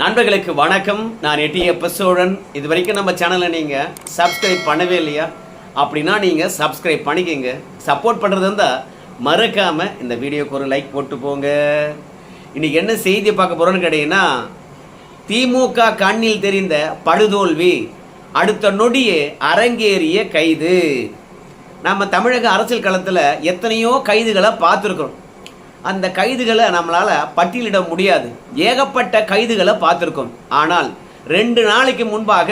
நண்பர்களுக்கு வணக்கம். நான் எட்டியப்ப சோழன் இது வரைக்கும் நம்ம சேனலை நீங்கள் சப்ஸ்கிரைப் பண்ணவே இல்லையா? அப்படின்னா நீங்கள் சப்ஸ்கிரைப் பண்ணிக்கிங்க. சப்போர்ட் பண்ணுறது இருந்தால் மறக்காமல் இந்த வீடியோக்கு ஒரு லைக் போட்டு போங்க. இன்றைக்கி என்ன செய்தி பார்க்க போகிறோன்னு கேட்டிங்கன்னா திமுக கண்ணில் தெரிந்த படுதோல்வி அடுத்த நொடியே அரங்கேறிய கைது. நம்ம தமிழக அரசியல் களத்தில் எத்தனையோ கைதுகளை பார்த்துருக்குறோம். அந்த கைதுகளை நம்மளால் பட்டியலிட முடியாது. ஏகப்பட்ட கைதுகளை பார்த்துருக்கோம். ஆனால் ரெண்டு நாளைக்கு முன்பாக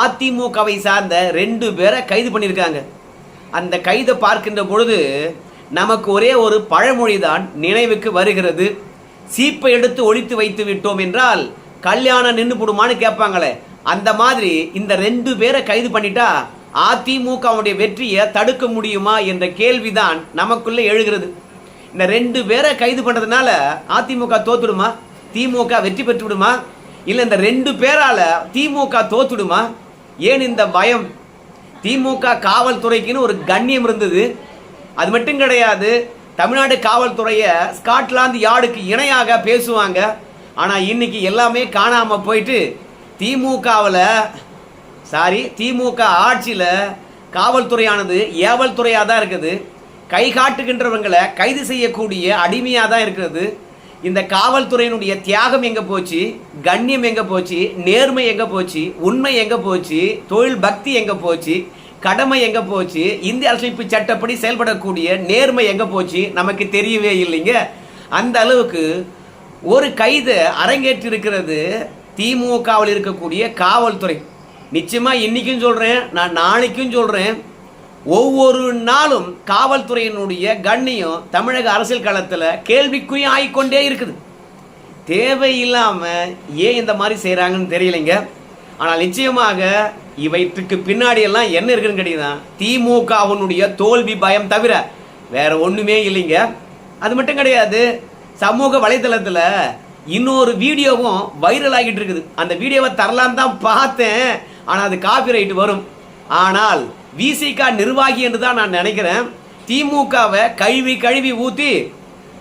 அதிமுகவை சார்ந்த ரெண்டு பேரை கைது பண்ணியிருக்காங்க. அந்த கைதை பார்க்கின்ற பொழுது நமக்கு ஒரே ஒரு பழமொழி தான் நினைவுக்கு வருகிறது. சீப்பை எடுத்து ஒழித்து வைத்து விட்டோம் என்றால் கல்யாணம் நின்று போடுமான்னு கேட்பாங்களே. அந்த மாதிரி இந்த ரெண்டு பேரை கைது பண்ணிட்டா அதிமுகவுடைய வெற்றியை தடுக்க முடியுமா என்ற கேள்விதான் நமக்குள்ளே எழுகிறது. இந்த ரெண்டு பேரை கைது பண்ணதுனால அதிமுக தோத்துடுமா? திமுக வெற்றி பெற்று விடுமா இல்லை இந்த ரெண்டு பேரால திமுக தோத்துடுமா? ஏன் இந்த பயம்? திமுக காவல்துறைக்குன்னு ஒரு கண்ணியம் இருந்தது. அது மட்டும் கிடையாது தமிழ்நாடு காவல்துறையை ஸ்காட்லாந்து யார்டுக்கு இணையாக பேசுவாங்க. ஆனால் இன்னைக்கு எல்லாமே காணாமல் போயிட்டு திமுகவில் சாரி திமுக ஆட்சியில் காவல்துறையானது ஏவல் துறையாக தான் இருக்குது. கை காட்டுகின்றவங்களை கைது செய்யக்கூடிய அடிமையாக தான் இருக்கிறது. இந்த காவல்துறையினுடைய தியாகம் எங்கே போச்சு? கண்ணியம் எங்கே போச்சு? நேர்மை எங்கே போச்சு? உண்மை எங்கே போச்சு? தொழில் பக்தி எங்கே போச்சு? கடமை எங்கே போச்சு? இந்திய அரசமைப்பு சட்டப்படி செயல்படக்கூடிய நேர்மை எங்கே போச்சு? நமக்கு தெரியவே இல்லைங்க. அந்த அளவுக்கு ஒரு கைதை அரங்கேற்றிருக்கிறது திமுகவில் இருக்கக்கூடிய காவல்துறை. நிச்சயமாக இன்றைக்கும் சொல்கிறேன் நான் நாளைக்கும் சொல்கிறேன் ஒவ்வொரு நாளும் காவல்துறையினுடைய கண்ணியம் தமிழக அரசியல் களத்தில் கேள்விக்குறி ஆகிக்கொண்டே இருக்குது. தேவையில்லாமல் ஏன் இந்த மாதிரி செய்கிறாங்கன்னு தெரியலைங்க. ஆனால் நிச்சயமாக இவற்றுக்கு பின்னாடி எல்லாம் என்ன இருக்குன்னு கேட்டீங்கன்னா திமுகவனுடைய தோல்வி பயம் தவிர வேற ஒன்றுமே இல்லைங்க. அது மட்டும் கிடையாது சமூக வலைதளத்தில் இன்னொரு வீடியோவும் வைரல் ஆகிட்டு இருக்குது. அந்த வீடியோவை தரலான்னு தான் பார்த்தேன். ஆனால் அது காப்பி வரும். ஆனால் விசிகா நிர்வாகி என்று தான் நான் நினைக்கிறேன். திமுகவை கழுவி கழுவி ஊத்தி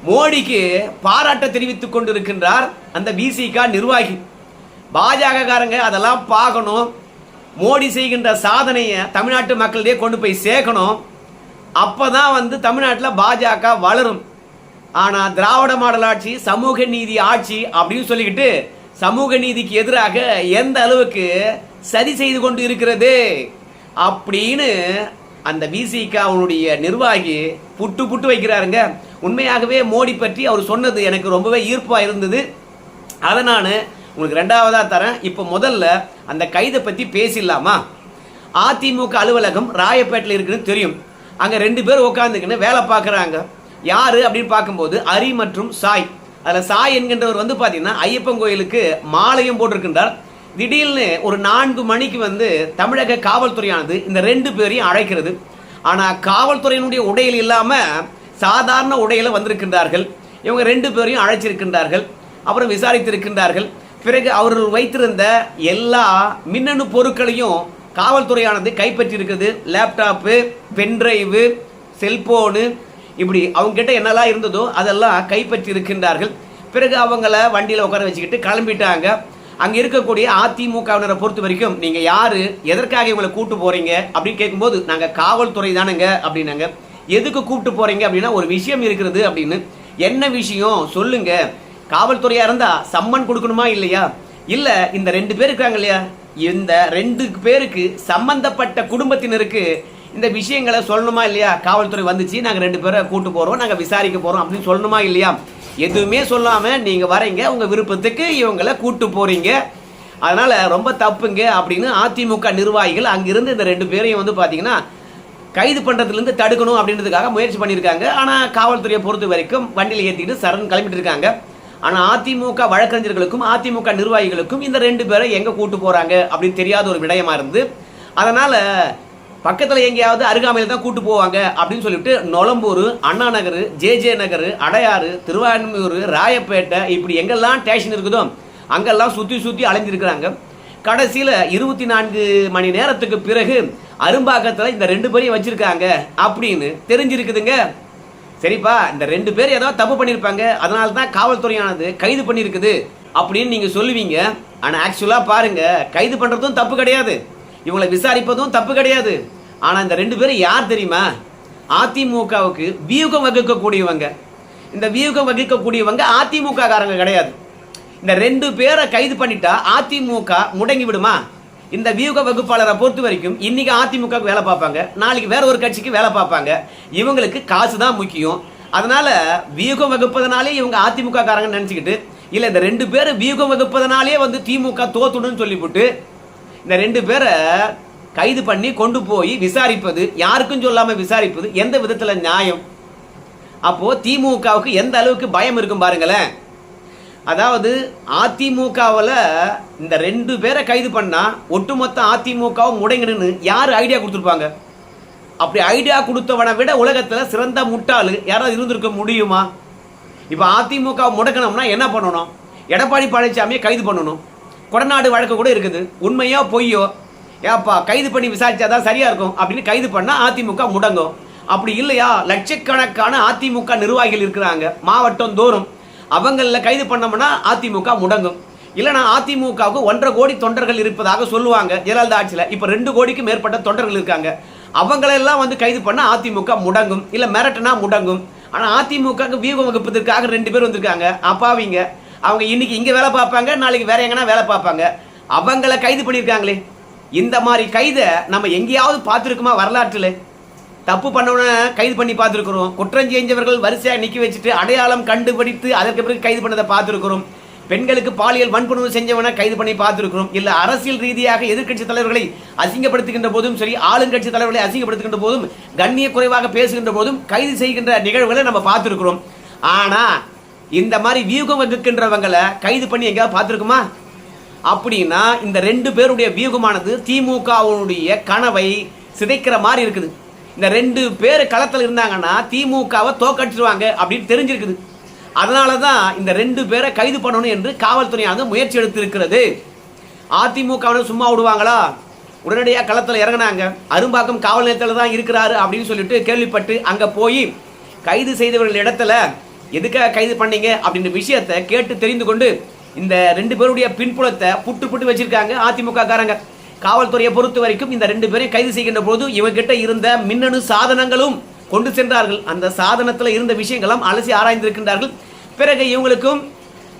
மோடிக்கு பாராட்ட தெரிவித்துக் கொண்டிருக்கின்றார் அந்த விசிகா நிர்வாகி. பாஜக காரங்க அதெல்லாம் பார்க்கணும். மோடி செய்கின்ற சாதனையை தமிழ்நாட்டு மக்களிடையே கொண்டு போய் சேர்க்கணும். அப்போ தான் வந்து தமிழ்நாட்டில் பாஜக வளரும். ஆனால் திராவிட மாடல் ஆட்சி சமூக நீதி ஆட்சி அப்படின்னு சொல்லிக்கிட்டு சமூக நீதிக்கு எதிராக எந்த அளவுக்கு சரி செய்து கொண்டு இருக்கிறது? அப்படின்னு அந்த விசிக அவனுடைய நிர்வாகி புட்டு புட்டு வைக்கிறாருங்க. உண்மையாகவே மோடி பற்றி அவர் சொன்னது எனக்கு ரொம்பவே ஈர்ப்பாக இருந்தது. அதை நான் உங்களுக்கு ரெண்டாவதா தரேன். இப்போ முதல்ல அந்த கைதை பற்றி பேசிடலாமா? அதிமுக அலுவலகம் ராயப்பேட்டில் இருக்குன்னு தெரியும். அங்கே ரெண்டு பேர் உட்காந்துக்கின்னு வேலை பார்க்குறாங்க. யார் அப்படின்னு பார்க்கும்போது அரி மற்றும் சாய். அதில் சாய் என்கின்றவர் வந்து பார்த்தீங்கன்னா ஐயப்பன் கோயிலுக்கு மாலையும் போட்டிருக்கின்றார். திடீர்னு ஒரு நான்கு மணிக்கு வந்து தமிழக காவல்துறையானது இந்த ரெண்டு பேரையும் அழைக்கிறது. ஆனால் காவல்துறையினுடைய உடையில் இல்லாமல் சாதாரண உடையில் வந்திருக்கின்றார்கள். இவங்க ரெண்டு பேரையும் அழைச்சிருக்கின்றார்கள். அப்புறம் விசாரித்திருக்கின்றார்கள். பிறகு அவர்கள் வைத்திருந்த எல்லா மின்னணு பொருட்களையும் காவல்துறையானது கைப்பற்றியிருக்குது லேப்டாப்பு பென்ட்ரைவு செல்போனு இப்படி அவங்ககிட்ட என்னெல்லாம் இருந்ததோ அதெல்லாம் கைப்பற்றி இருக்கின்றார்கள் பிறகு அவங்கள வண்டியில் உட்கார வச்சுக்கிட்டு கிளம்பிட்டாங்க. அங்கே இருக்கக்கூடிய அதிமுகவினரை பொறுத்த வரைக்கும் நீங்கள் யார்? எதற்காக இவங்களை கூட்டு போகிறீங்க அப்படின்னு கேட்கும்போது நாங்கள் காவல்துறை தானுங்க அப்படின்னாங்க. எதுக்கு கூப்பிட்டு போகிறீங்க அப்படின்னா ஒரு விஷயம் இருக்கிறது அப்படின்னு. என்ன விஷயம்? சொல்லுங்க. காவல்துறையாக இருந்தால் சம்மன் கொடுக்கணுமா இல்லையா? இல்லை இந்த ரெண்டு பேர் இருக்காங்க இல்லையா? இந்த ரெண்டு பேருக்கு சம்பந்தப்பட்ட குடும்பத்தினருக்கு இந்த விஷயங்களை சொல்லணுமா இல்லையா? காவல்துறை வந்துச்சு நாங்கள் ரெண்டு பேரை கூட்டு போகிறோம் நாங்கள் விசாரிக்க போகிறோம் அப்படின்னு சொல்லணுமா இல்லையா? எதுவுமே சொல்லாமல் நீங்கள் வரீங்க உங்கள் விருப்பத்துக்கு இவங்களை கூட்டு போகிறீங்க அதனால் ரொம்ப தப்புங்க அப்படின்னு அதிமுக நிர்வாகிகள் அங்கிருந்து இந்த ரெண்டு பேரையும் வந்து பார்த்தீங்கன்னா கைது பண்ணுறதுலேருந்து தடுக்கணும் அப்படின்றதுக்காக முயற்சி பண்ணியிருக்காங்க. ஆனால் காவல்துறையை பொறுத்த வரைக்கும் வண்டியில் ஏற்றிக்கிட்டு சரண் கிளம்பிட்டு இருக்காங்க. ஆனால் அதிமுக வழக்கறிஞர்களுக்கும் அதிமுக நிர்வாகிகளுக்கும் இந்த ரெண்டு பேரை எங்கே கூட்டு போகிறாங்க அப்படின்னு தெரியாத ஒரு விடயமா இருந்து அதனால் பக்கத்தில் எங்கேயாவது அருகாமையில் தான் கூட்டு போவாங்க அப்படின்னு சொல்லிட்டு நொலம்பூர் அண்ணா நகர் ஜே ஜே நகர் அடையாறு திருவான்மையூர் ராயப்பேட்டை இப்படி எங்கெல்லாம் ஸ்டேஷன் இருக்குதோ அங்கெல்லாம் சுற்றி சுற்றி அலைஞ்சிருக்கிறாங்க. கடைசியில் இருபத்தி நான்கு மணி நேரத்துக்கு பிறகு அரும்பாக்கத்தில் இந்த ரெண்டு பேரையும் வச்சுருக்காங்க அப்படின்னு தெரிஞ்சிருக்குதுங்க. சரிப்பா இந்த ரெண்டு பேர் ஏதோ தப்பு பண்ணியிருப்பாங்க அதனால தான் காவல்துறையானது கைது பண்ணியிருக்குது அப்படின்னு நீங்கள் சொல்லுவீங்க. ஆனால் ஆக்சுவலாக பாருங்கள் கைது பண்ணுறதும் தப்பு கிடையாது. இவங்களை விசாரிப்பதும் தப்பு கிடையாது. ஆனா இந்த ரெண்டு பேரும் யார் தெரியுமா? அதிமுகவுக்கு வியூகம் வகுக்கக்கூடியவங்க. இந்த வியூகம் வகிக்கக்கூடியவங்க அதிமுக காரங்க கிடையாது. இந்த ரெண்டு பேரை கைது பண்ணிட்டா அதிமுக முடங்கி விடுமா? இந்த வியூக வகுப்பாளரை பொறுத்த வரைக்கும் இன்னைக்கு அதிமுக வேலை பார்ப்பாங்க. நாளைக்கு வேற ஒரு கட்சிக்கு வேலை பார்ப்பாங்க. இவங்களுக்கு காசு தான் முக்கியம். அதனால வியூகம் வகுப்பதனாலே இவங்க அதிமுக காரங்கன்னு நினச்சிக்கிட்டு இல்லை இந்த ரெண்டு பேர் வியூகம் வகுப்பதனாலே வந்து திமுக தோத்துடுன்னு சொல்லிவிட்டு இந்த ரெண்டு பேரை கைது பண்ணி கொண்டு போய் விசாரிப்பது யாருக்கும் சொல்லாமல் விசாரிப்பது எந்த விதத்தில் நியாயம்? அப்போ திமுகவுக்கு எந்த அளவுக்கு பயம் இருக்கும் பாருங்களேன். அதாவது அதிமுகவில் இந்த ரெண்டு பேரை கைது பண்ணால் ஒட்டுமொத்த அதிமுகவும் முடங்கினு யார் ஐடியா கொடுத்துருப்பாங்க? அப்படி ஐடியா கொடுத்தவனை விட உலகத்தில் சிறந்த முட்டாள் யாராவது இருந்திருக்க முடியுமா? இப்போ அதிமுக முடக்கணும்னா என்ன பண்ணணும்? எடப்பாடி பழனிசாமியை கைது பண்ணணும். கொடநாடு வழக்கு கூட இருக்குது. உண்மையோ பொய்யோ? ஏப்பா கைது பண்ணி விசாரிச்சாதான் சரியா இருக்கும் அப்படின்னு கைது பண்ணா அதிமுக முடங்கும். அப்படி இல்லையா? லட்சக்கணக்கான அதிமுக நிர்வாகிகள் இருக்கிறாங்க மாவட்டம் தோறும். அவங்களில் கைது பண்ணோம்னா அதிமுக முடங்கும். இல்லைனா அதிமுகவுக்கு ஒன்றரை கோடி தொண்டர்கள் இருப்பதாக சொல்லுவாங்க ஜெயலலிதா ஆட்சியில். இப்போ ரெண்டு கோடிக்கு மேற்பட்ட தொண்டர்கள் இருக்காங்க. அவங்களெல்லாம் வந்து கைது பண்ண அதிமுக முடங்கும். இல்லை மிரட்டுனா முடங்கும். ஆனால் அதிமுகவுக்கு வியூகம் வகுப்பதற்காக ரெண்டு பேர் வந்திருக்காங்க. அப்பாவிங்க. அவங்க இன்னைக்கு இங்கே வேலை பார்ப்பாங்க நாளைக்கு வேற எங்கன்னா வேலை பார்ப்பாங்க. அவங்கள கைது பண்ணியிருக்காங்களே. இந்த மாதிரி கைதை நம்ம எங்கேயாவது பார்த்துருக்குமா வரலாற்றில்? தப்பு பண்ணவன கைது பண்ணி பார்த்துருக்குறோம். குற்றம் செஞ்சவர்கள் வரிசையாக நிற்க வச்சுட்டு அடையாளம் கண்டுபிடித்து அதற்கு பிறகு கைது பண்ணதை பார்த்துருக்குறோம். பெண்களுக்கு பாலியல் வன்புணர்வு செஞ்சவனை கைது பண்ணி பார்த்துருக்கிறோம். இல்லை அரசியல் ரீதியாக எதிர்க்கட்சி தலைவர்களை அசிங்கப்படுத்துகின்ற போதும் சரி ஆளுங்கட்சி தலைவர்களை அசிங்கப்படுத்துகின்ற போதும் கண்ணிய குறைவாக பேசுகின்ற போதும் கைது செய்கின்ற நிகழ்வுகளை நம்ம பார்த்துருக்குறோம். ஆனால் இந்த மாதிரி வியூகம் இருக்கின்றவங்களை கைது பண்ணி எங்கேயாவது பார்த்துருக்குமா? அப்படின்னா இந்த ரெண்டு பேருடைய வியூகமானது திமுகவுடைய கனவை சிதைக்கிற மாதிரி இருக்குது. இந்த ரெண்டு பேர் களத்தில் இருந்தாங்கன்னா திமுகவை தோக்கடிச்சிருவாங்க அப்படின்னு தெரிஞ்சிருக்குது. அதனால தான் இந்த ரெண்டு பேரை கைது பண்ணணும் என்று காவல்துறையானது முயற்சி எடுத்திருக்கிறது. அதிமுகவில் சும்மா விடுவாங்களா? உடனடியாக களத்தில் இறங்கினாங்க. அரும்பாக்கம் காவல் நிலையத்தில் தான் இருக்கிறாரு அப்படின்னு சொல்லிட்டு கேள்விப்பட்டு அங்கே போய் கைது செய்தவர்கள் இடத்துல எதுக்காக கைது பண்ணீங்க அப்படின்ற விஷயத்தை கேட்டு தெரிந்து கொண்டு இந்த ரெண்டு பேருடைய பின்புலத்தை புட்டு புட்டு வச்சிருக்காங்க அதிமுக காரங்க காவல்துறையை பொறுத்த வரைக்கும் இந்த ரெண்டு பேரையும் கைது செய்கின்ற போது இவங்கிட்ட இருந்த மின்னணு சாதனங்களும் கொண்டு சென்றார்கள். அந்த சாதனத்தில் இருந்த விஷயங்களும் அலசி ஆராய்ந்திருக்கின்றார்கள். பிறகு இவங்களுக்கும்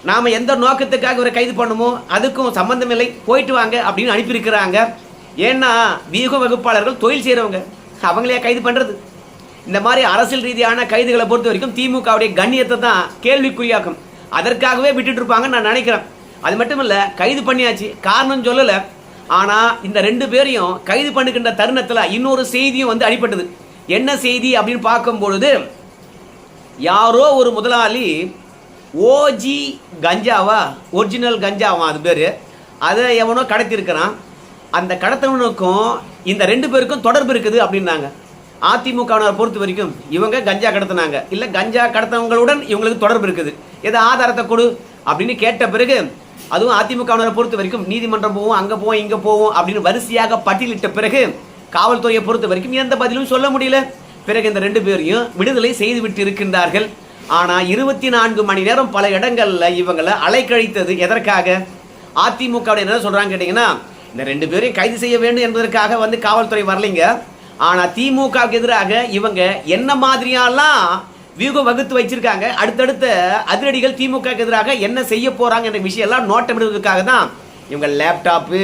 நாம் எந்த நோக்கத்துக்காக இவரை கைது பண்ணுமோ அதுக்கும் சம்மந்தமில்லை போயிட்டு வாங்க அப்படின்னு அனுப்பியிருக்கிறாங்க. ஏன்னா வியூக வகுப்பாளர்கள் தொழில் செய்கிறவங்க அவங்களே கைது பண்ணுறது இந்த மாதிரி அரசியல் ரீதியான கைதுகளை பொறுத்த வரைக்கும் திமுகவுடைய கண்ணியத்தை தான் கேள்விக்குறியாக்கும். அதற்காகவே விட்டுட்டு இருப்பாங்கன்னு நான் நினைக்கிறேன். அது மட்டும் இல்லை கைது பண்ணியாச்சு. காரணம் சொல்லலை. ஆனால் இந்த ரெண்டு பேரையும் கைது பண்ணுகின்ற தருணத்தில் இன்னொரு செய்தியும் வந்து அடிபட்டது. என்ன செய்தி அப்படின்னு பார்க்கும் பொழுது யாரோ ஒரு முதலாளி ஓஜி கஞ்சாவா? ஒரிஜினல் கஞ்சாவா அது பேர்? அதை எவனோ கடத்தியிருக்கிறான். அந்த கடத்தவனுக்கும் இந்த ரெண்டு பேருக்கும் தொடர்பு இருக்குது அப்படின்னாங்க. அதிமுகவினரை பொறுத்த வரைக்கும் இவங்க கஞ்சா கடத்தினாங்க. இல்லை கஞ்சா கடத்தவங்களுடன் இவங்களுக்கு தொடர்பு இருக்குது. எதை ஆதாரத்தை கொடு அப்படின்னு கேட்ட பிறகு அதுவும் அதிமுகவினரை பொறுத்த வரைக்கும் நீதிமன்றம் போவோம் அங்கே போவோம் இங்கே போவோம் அப்படின்னு வரிசையாக பட்டியலிட்ட பிறகு காவல்துறையை பொறுத்த வரைக்கும் எந்த பதிலும் சொல்ல முடியல. பிறகு இந்த ரெண்டு பேரையும் விடுதலை செய்துவிட்டு இருக்கின்றார்கள். ஆனால் இருபத்தி நான்கு மணி நேரம் பல இடங்களில் இவங்களை அலைக்கழித்தது எதற்காக? அதிமுக என்ன சொல்கிறாங்க கேட்டீங்கன்னா இந்த ரெண்டு பேரையும் கைது செய்ய வேண்டும் என்பதற்காக வந்து காவல்துறை வரலைங்க. ஆனால் திமுகவுக்கு எதிராக இவங்க என்ன மாதிரியெல்லாம் வியூகம் வகுத்து வச்சிருக்காங்க. அடுத்தடுத்த அதிரடிகள் திமுக எதிராக என்ன செய்ய போறாங்க என்ற விஷயம் எல்லாம் நோட்டமிடுவதற்காக தான் இவங்க லேப்டாப்பு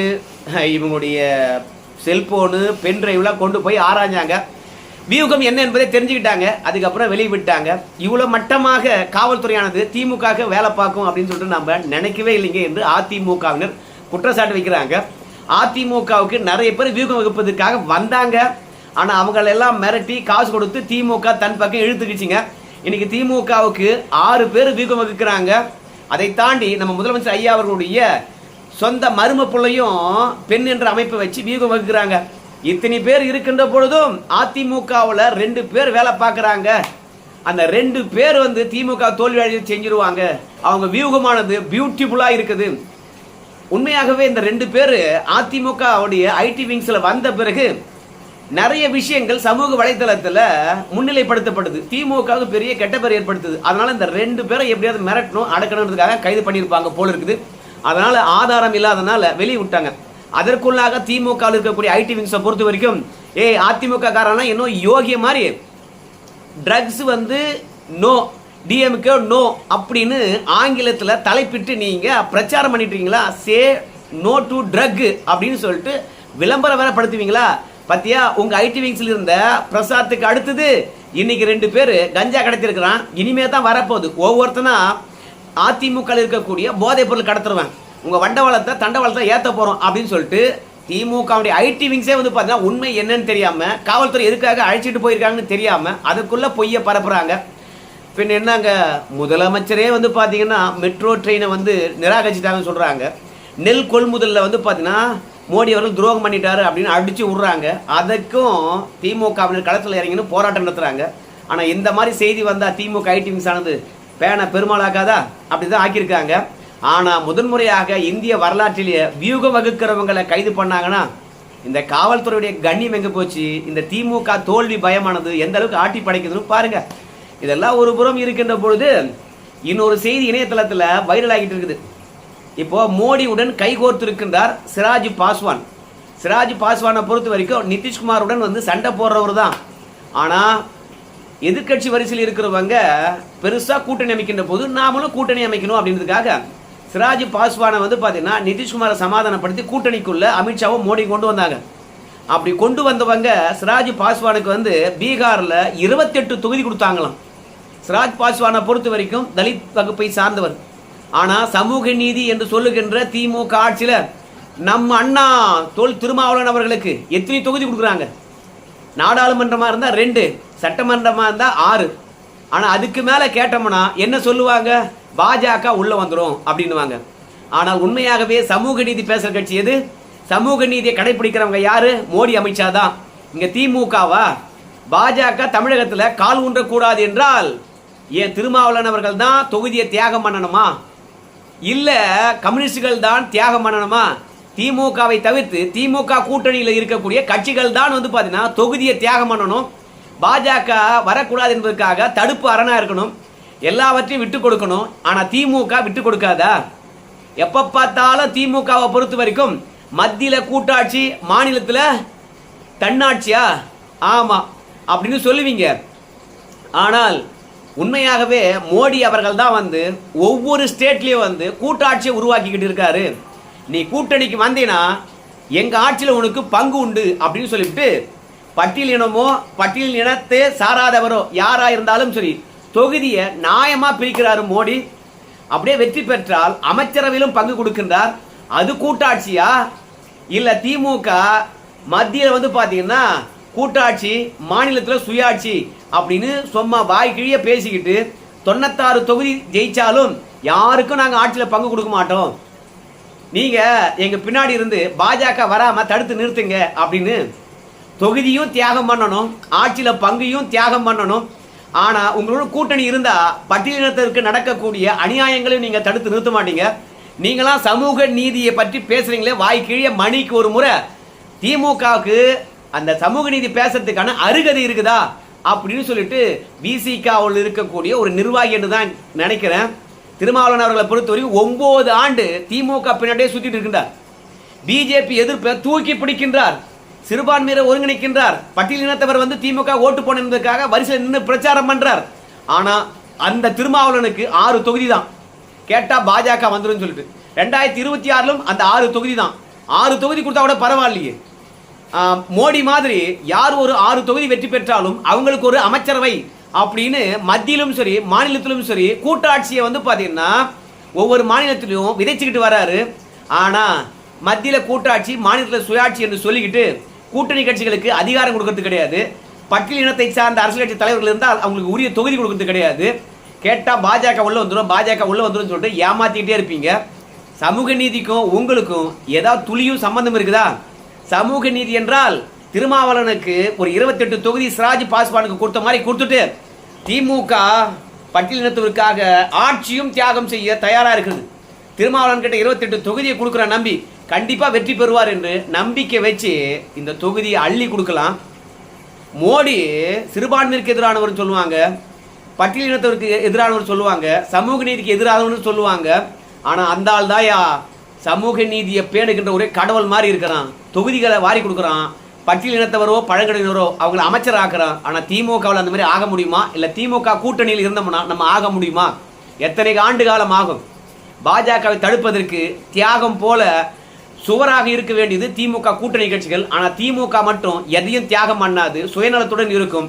இவங்களுடைய செல்போனு பென் டிரைவ்லாம் கொண்டு போய் ஆராய்ஞ்சாங்க. வியூகம் என்ன என்பதை தெரிஞ்சுக்கிட்டாங்க. அதுக்கப்புறம் வெளியே விட்டாங்க இவ்வளோ மட்டமாக காவல்துறையானது திமுக வேலை பார்க்கும் அப்படின்னு சொல்லிட்டு நம்ம நினைக்கவே இல்லைங்க என்று அதிமுகவினர் குற்றச்சாட்டு வைக்கிறாங்க. அதிமுகவுக்கு நிறைய பேர் வியூகம் வகுப்பதற்காக வந்தாங்க. ஆனால் அவங்களெல்லாம் மிரட்டி காசு கொடுத்து திமுக தன் பக்கம் இழுத்துக்கிச்சிங்க. இன்னைக்கு திமுகவுக்கு ஆறு பேர் வியூகம் வகுக்கிறாங்க. அதை தாண்டி நம்ம முதலமைச்சர் ஐயா அவர்களுடைய சொந்த மரும பிள்ளையும் பெண் என்ற அமைப்பை வச்சு வியூகம் வகுக்கிறாங்க. இத்தனை பேர் இருக்கின்ற பொழுதும் அதிமுகவில் ரெண்டு பேர் வேலை பார்க்குறாங்க. அந்த ரெண்டு பேர் வந்து திமுக தோல்வி அடைய செஞ்சிருவாங்க. அவங்க வியூகமானது பியூட்டிஃபுல்லாக இருக்குது. உண்மையாகவே இந்த ரெண்டு பேர் அதிமுகவுடைய ஐடி விங்ஸில் வந்த பிறகு நிறைய விஷயங்கள் சமூக வலைதளத்தில் முன்னிலைப்படுத்தப்படுது. திமுகவுக்கு பெரிய கெட்ட பேர் ஏற்படுத்துது. அதனால இந்த ரெண்டு பேரை எப்படியாவது மிரட்டணும் அடக்கணுன்றதுக்காக கைது பண்ணியிருப்பாங்க போல இருக்குது. அதனால ஆதாரம் இல்லாதனால வெளியே விட்டாங்க. அதற்குள்ளாக திமுகவில் இருக்கக்கூடிய ஐடி விங்ஸை பொறுத்த வரைக்கும் ஏய் அதிமுக காரனா இன்னும் யோகிய மாதிரி ட்ரக்ஸ் வந்து நோ டிஎம்கே நோ அப்படின்னு ஆங்கிலத்தில் தலைப்பிட்டு நீங்கள் பிரச்சாரம் பண்ணிட்டீங்களா சே நோ டு ட்ரக் அப்படின்னு சொல்லிட்டு விளம்பரம் வேற படுத்துவீங்களா? பத்தியா உங்க ஐடி விங்ஸ்ல இருந்த பிரசாத்துக்கு அடுத்தது இன்னைக்கு ரெண்டு பேர் கஞ்சா கடத்திருக்கிறான் இனிமே தான் வரப்போகுது. ஒவ்வொருத்தனா அதிமுக இருக்கக்கூடிய போதைப் பொருள் கடத்துருவேன் உங்க வண்டவாளத்தை தண்டவாளத்தை ஏத்த போறோம் அப்படின்னு சொல்லிட்டு திமுகவுடைய ஐடி விங்ஸே வந்து பார்த்தீங்கன்னா உண்மை என்னன்னு தெரியாம காவல்துறை எதுக்காக அழைச்சிட்டு போயிருக்காங்கன்னு தெரியாம அதுக்குள்ள பொய்ய பரப்புறாங்க. பின் என்னங்க முதலமைச்சரே வந்து பார்த்தீங்கன்னா மெட்ரோ ட்ரெயினை வந்து நிராகரிச்சிட்டாங்கன்னு சொல்கிறாங்க நெல் கொள்முதலில் வந்து பார்த்தீங்கன்னா மோடி அவர்கள் துரோகம் பண்ணிட்டாரு அப்படின்னு அடிச்சு விடுறாங்க. அதுக்கும் திமுகவினர் களத்தில் இறங்கின்னு போராட்டம் நடத்துறாங்க. ஆனால் இந்த மாதிரி செய்தி வந்தால் திமுக ஐடி ஆனது பேனை பெருமாளாக்காதா? அப்படி தான் ஆக்கியிருக்காங்க. ஆனால் முதன்முறையாக இந்திய வரலாற்றிலேயே வியூகம் வகுக்கிறவங்களை கைது பண்ணாங்கன்னா இந்த காவல்துறையுடைய கண்ணியம் எங்கே போச்சு? இந்த திமுக தோல்வி பயமானது எந்த அளவுக்கு ஆட்டி படைக்குதுன்னு பாருங்க. இதெல்லாம் ஒரு புறம் இருக்கின்ற பொழுது இன்னொரு செய்தி இணையதளத்தில் வைரல் ஆகிட்டு இருக்குது. இப்போ மோடியுடன் கைகோர்த்திருக்கின்றார் சிராஜ் பாஸ்வான். சிராஜ் பாஸ்வானை பொறுத்த வரைக்கும் நிதிஷ்குமாருடன் வந்து சண்டை போடுறவர் தான். ஆனால் எதிர்க்கட்சி வரிசையில் இருக்கிறவங்க பெருசாக கூட்டணி அமைக்கின்ற போது நாமளும் கூட்டணி அமைக்கணும் அப்படின்றதுக்காக சிராஜ் பாஸ்வானை வந்து பார்த்தீங்கன்னா நிதிஷ்குமாரை சமாதானப்படுத்தி கூட்டணிக்குள்ள அமித்ஷாவும் மோடி கொண்டு வந்தாங்க. அப்படி கொண்டு வந்தவங்க சிராஜ் பாஸ்வானுக்கு வந்து பீகாரில் இருபத்தெட்டு தொகுதி கொடுத்தாங்களாம். சிராஜ் பாஸ்வானை பொறுத்த வரைக்கும் தலித் வகுப்பை சார்ந்தவர். ஆனால் சமூக நீதி என்று சொல்லுகின்ற திமுக ஆட்சியில் நம்ம அண்ணா தொல் திருமாவளவன் அவர்களுக்கு எத்தனை தொகுதி கொடுக்குறாங்க? நாடாளுமன்றமாக இருந்தால் ரெண்டு சட்டமன்றமாக இருந்தால் ஆறு. ஆனால் அதுக்கு மேலே கேட்டோம்னா என்ன சொல்லுவாங்க? பாஜக உள்ளே வந்துடும் அப்படின்னுவாங்க. ஆனால் உண்மையாகவே சமூக நீதி பேசுகிற கட்சி எது? சமூக நீதியை கடைபிடிக்கிறவங்க யாரு? மோடி அமித்ஷா தான் இங்கே திமுகவா? பாஜக தமிழகத்தில் கால் ஊன்றக்கூடாது என்றால் ஏன் திருமாவளவன் அவர்கள் தான் தொகுதியை தியாகம் பண்ணணுமா? இல்லை கம்யூனிஸ்டுகள் தான் தியாகம் பண்ணணுமா? திமுகவை தவிர்த்து திமுக கூட்டணியில் இருக்கக்கூடிய கட்சிகள் தான் வந்து பார்த்தீங்கன்னா தொகுதியை தியாகம் பண்ணணும். பாஜக வரக்கூடாது என்பதற்காக தடுப்பு அரணாக இருக்கணும். எல்லாவற்றையும் விட்டு கொடுக்கணும். ஆனால் திமுக விட்டு கொடுக்காதா? எப்போ பார்த்தாலும் திமுகவை பொறுத்த வரைக்கும் மத்தியில் கூட்டாட்சி மாநிலத்தில் தன்னாட்சியா? ஆமாம் அப்படின்னு சொல்லுவீங்க. ஆனால் உண்மையாகவே மோடி அவர்கள் தான் வந்து ஒவ்வொரு ஸ்டேட்லேயும் வந்து கூட்டாட்சியை உருவாக்கிக்கிட்டு இருக்காரு. நீ கூட்டணிக்கு வந்தீங்கன்னா எங்கள் ஆட்சியில் உனக்கு பங்கு உண்டு அப்படின்னு சொல்லிவிட்டு பட்டியல் இனமோ பட்டியல் இனத்தை சாராதவரோ யாராக இருந்தாலும் சரி தொகுதியை நியாயமாக பிரிக்கிறாரு மோடி. அப்படியே வெற்றி பெற்றால் அமைச்சரவையிலும் பங்கு கொடுக்கின்றார். அது கூட்டாட்சியா? இல்லை திமுக மத்தியில் வந்து பார்த்தீங்கன்னா கூட்டாட்சி மாநிலத்தில் சுயாட்சி அப்படின்னு சும்மா வாய்க்கிழிய பேசிக்கிட்டு தொண்ணூத்தாறு தொகுதி ஜெயிச்சாலும் யாருக்கும் நாங்கள் ஆட்சியில் பங்கு கொடுக்க மாட்டோம். நீங்கள் எங்கள் பின்னாடி இருந்து பாஜக வராமல் தடுத்து நிறுத்துங்க அப்படின்னு தொகுதியும் தியாகம் பண்ணணும் ஆட்சியில் பங்கையும் தியாகம் பண்ணணும். ஆனால் உங்களோட கூட்டணி இருந்தால் பட்டியலினத்திற்கு நடக்கக்கூடிய அநியாயங்களையும் நீங்கள் தடுத்து நிறுத்த மாட்டீங்க. நீங்களாம் சமூக நீதியை பற்றி பேசுகிறீங்களே வாய் மணிக்கு ஒரு முறை. திமுகவுக்கு அந்த சமூக நீதி பேசுறதுக்கான அருகதை இருக்குதா? அப்படின்னு சொல்லிட்டு விசிகாவில் இருக்கக்கூடிய ஒரு நிர்வாகி என்று தான் நினைக்கிறேன். திருமாவளவன் அவர்களை பொறுத்தவரைக்கும் ஒன்பது ஆண்டு திமுக பின்னாடியே சுற்றிட்டு இருக்கின்றார். பிஜேபி எதிர்ப்பை தூக்கி பிடிக்கின்றார். சிறுபான்மையை ஒருங்கிணைக்கின்றார். பட்டியலினத்தவர் வந்து திமுக ஓட்டு போனதுக்காக வரிசையில் நின்று பிரச்சாரம் பண்றார். ஆனா அந்த திருமாவளவனுக்கு ஆறு தொகுதி தான். கேட்டா பாஜக வந்துடும் சொல்லிட்டு. ரெண்டாயிரத்தி இருபத்தி ஆறிலும் அந்த ஆறு தொகுதி தான். ஆறு தொகுதி கொடுத்தா கூட பரவாயில்லையே. மோடி மாதிரி யார் ஒரு ஆறு தொகுதி வெற்றி பெற்றாலும் அவங்களுக்கு ஒரு அமைச்சரவை அப்படின்னு மத்தியிலும் சரி மாநிலத்திலும் சரி கூட்டாட்சியை வந்து பார்த்தீங்கன்னா ஒவ்வொரு மாநிலத்திலையும் விதைச்சிக்கிட்டு வராரு. ஆனால் மத்தியில் கூட்டாட்சி மாநிலத்தில் சுயாட்சி என்று சொல்லிக்கிட்டு கூட்டணி கட்சிகளுக்கு அதிகாரம் கொடுக்கறது கிடையாது. பட்டியல் இனத்தை சார்ந்த அரசியல் கட்சி தலைவர்கள் இருந்தால் அவங்களுக்கு உரிய தொகுதி கொடுக்கறது கிடையாது. கேட்டால் பாஜக உள்ள வந்துடும் பாஜக உள்ள வந்துடும் சொல்லிட்டு ஏமாத்திக்கிட்டே இருப்பீங்க. சமூக நீதிக்கும் உங்களுக்கும் ஏதாவது துளியும் சம்பந்தம் இருக்குதா? சமூக நீதி என்றால் திருமாவளவனுக்கு ஒரு இருபத்தெட்டு தொகுதி சிராஜ் பாஸ்வானுக்கு கொடுத்த மாதிரி கொடுத்துட்டு திமுக பட்டியலினத்திற்காக ஆட்சியும் தியாகம் செய்ய தயாராக இருக்குது. திருமாவளவன் கிட்ட இருபத்தெட்டு தொகுதியை கொடுக்குற நம்பி. கண்டிப்பாக வெற்றி பெறுவார் என்று நம்பிக்கை வச்சு இந்த தொகுதியை அள்ளி கொடுக்கலாம். மோடி சிறுபான்மையிற்கு எதிரானவர்னு சொல்லுவாங்க. பட்டியலினத்தவருக்கு எதிரானவர் சொல்லுவாங்க. சமூக நீதிக்கு எதிரானவர்னு சொல்லுவாங்க. ஆனால் அந்த ஆள் தாயா சமூக நீதியை பேணுகின்ற ஒரே கடவுள் மாதிரி இருக்கிறான். தொகுதிகளை வாரி கொடுக்குறான். பட்டியல் இனத்தவரோ பழங்குடியினரோ அவங்கள அமைச்சர் ஆக்குறான் ஆனால் திமுகவில் அந்த மாதிரி ஆக முடியுமா? இல்லை திமுக கூட்டணியில் இருந்தோம்னா நம்ம ஆக முடியுமா? எத்தனை ஆண்டு காலம் ஆகும்? பாஜகவை தடுப்பதற்கு தியாகம் போல சுவராக இருக்க வேண்டியது திமுக கூட்டணி கட்சிகள். ஆனால் திமுக மட்டும் எதையும் தியாகம் பண்ணாது சுயநலத்துடன் இருக்கும்.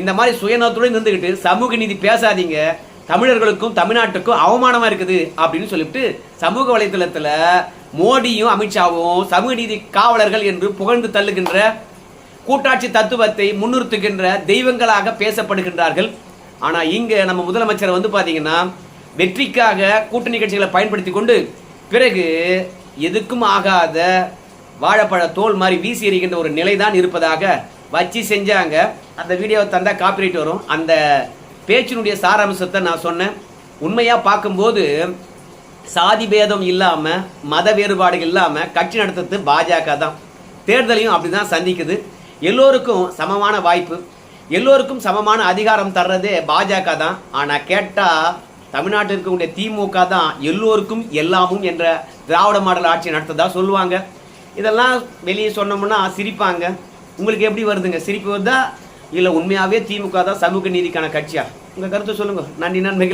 இந்த மாதிரி சுயநலத்துடன் இருந்துக்கிட்டு சமூக நீதி பேசாதீங்க. தமிழர்களுக்கும் தமிழ்நாட்டுக்கும் அவமானமா இருக்குது அப்படின்னு சொல்லிட்டு சமூக வலைத்தளத்துல மோடியும் அமித்ஷாவும் சமூக நீதி காவலர்கள் என்று புகழ்ந்து தள்ளுகின்ற கூட்டாட்சி தத்துவத்தை முன்னிறுத்துகின்ற தெய்வங்களாக பேசப்படுகின்றார்கள். ஆனா இங்க நம்ம முதலமைச்சர் வந்து பாத்தீங்கன்னா வெற்றிக்காக கூட்டணி கட்சிகளை பயன்படுத்தி கொண்டு பிறகு எதுக்கும் ஆகாத வாழைப்பழ தோல் மாதிரி வீசி எறிகின்ற ஒரு நிலைதான் இருப்பதாக வச்சு செஞ்சாங்க. அந்த வீடியோவை தந்தா காப்பிரைட் வரும். அந்த பேச்சினுடைய சாராம்சத்தை நான் சொன்னேன். உண்மையாக பார்க்கும்போது சாதி பேதம் இல்லாமல் மத வேறுபாடுகள் இல்லாமல் கட்சி நடத்துறது பாஜக தான். தேர்தலையும் அப்படி தான் சந்திக்குது. எல்லோருக்கும் சமமான வாய்ப்பு. எல்லோருக்கும் சமமான அதிகாரம் தர்றதே பாஜக தான். ஆனால் கேட்டால் தமிழ்நாட்டில் இருக்கக்கூடிய திமுக தான் எல்லோருக்கும் எல்லாமும் என்ற திராவிட மாடல் ஆட்சி நடத்ததா சொல்லுவாங்க. இதெல்லாம் வெளியே சொன்னோம்னா சிரிப்பாங்க. உங்களுக்கு எப்படி வருதுங்க? சிரிப்பு வருதா? இல்லை உண்மையாகவே திமுக தான் சமூக நீதிக்கான கட்சியா? உங்கள் கருத்தை சொல்லுங்க. நன்றி நன்மைகள்